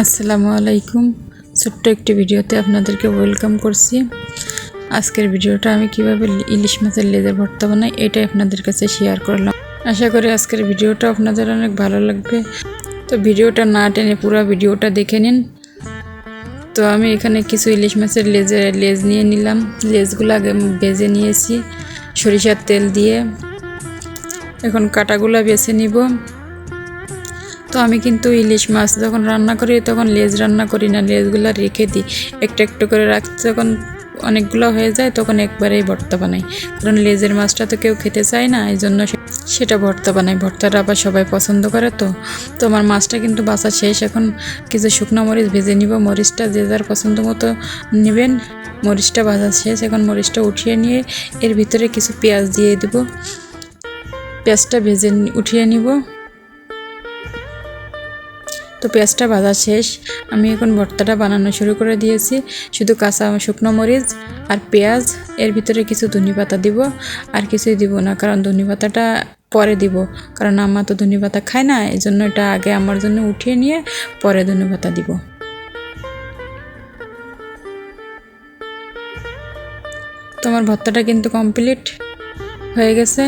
আসসালামু আলাইকুম। ছোট্ট একটি ভিডিওতে আপনাদেরকে ওয়েলকাম করছি। আজকের ভিডিওটা আমি কীভাবে ইলিশ মাছের লেজের ভর্তা বানাই, এটাই আপনাদের কাছে শেয়ার করলাম। আশা করি আজকের ভিডিওটা আপনাদের অনেক ভালো লাগবে। তো ভিডিওটা না টেনে পুরো ভিডিওটা দেখে নিন। তো আমি এখানে কিছু ইলিশ মাছের লেজের লেজ নিয়ে নিলাম। লেজগুলো আগে বেজে নিয়েছি, সরিষার তেল দিয়ে। এখন কাটাগুলো বেছে নিব। তো আমি কিন্তু ইলিশ মাছ যখন রান্না করি, তখন লেজ রান্না করি না, লেজগুলো রেখে দিই। একটু একটু করে রাখতে যখন অনেকগুলো হয়ে যায়, তখন একবারেই ভর্তা বানাই। কারণ লেজের মাছটা তো কেউ খেতে চায় না, এই জন্য সেটা ভর্তা বানাই। ভর্তাটা আবার সবাই পছন্দ করে তো। তো আমার মাছটা কিন্তু বাসা শেষ। এখন কিছু শুকনো মরিচ ভেজে নিব। মরিচটা যে যার পছন্দ মতো নেবেন, মরিচটা ভাজা শেষ। এখন মরিচটা উঠিয়ে নিয়ে এর ভিতরে কিছু পেঁয়াজ দিয়ে দেব। পেঁয়াজটা ভেজে উঠিয়ে নিব। তো পেঁয়াজটা ভাজা শেষ। আমি এখন ভর্তাটা বানানো শুরু করে দিয়েছি। শুধু কাঁচা শুকনো মরিচ আর পেঁয়াজ, এর ভিতরে কিছু ধনে পাতা দিব। আর কিছুই দিব না, কারণ ধনে পাতাটা পরে দিব। কারণ আমার তো ধনে পাতা খায় না এই জন্য এটা আগে আমার জন্য উঠিয়ে নিয়ে পরে ধনে পাতা দিব। তোমার ভর্তাটা কিন্তু কমপ্লিট হয়ে গেছে।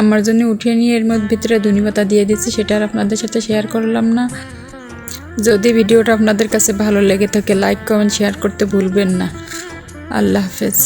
আমার জন্য উঠিয়ে নিয়ে এর মধ্যে ভিতরে ধনি পাতা দিয়ে দিচ্ছি সেটা আর আপনাদের সাথে শেয়ার করলাম না। যদি ভিডিওটা আপনাদের কাছে ভালো লেগে থাকে লাইক কমেন্ট শেয়ার করতে ভুলবেন না। আল্লাহ হাফেজ।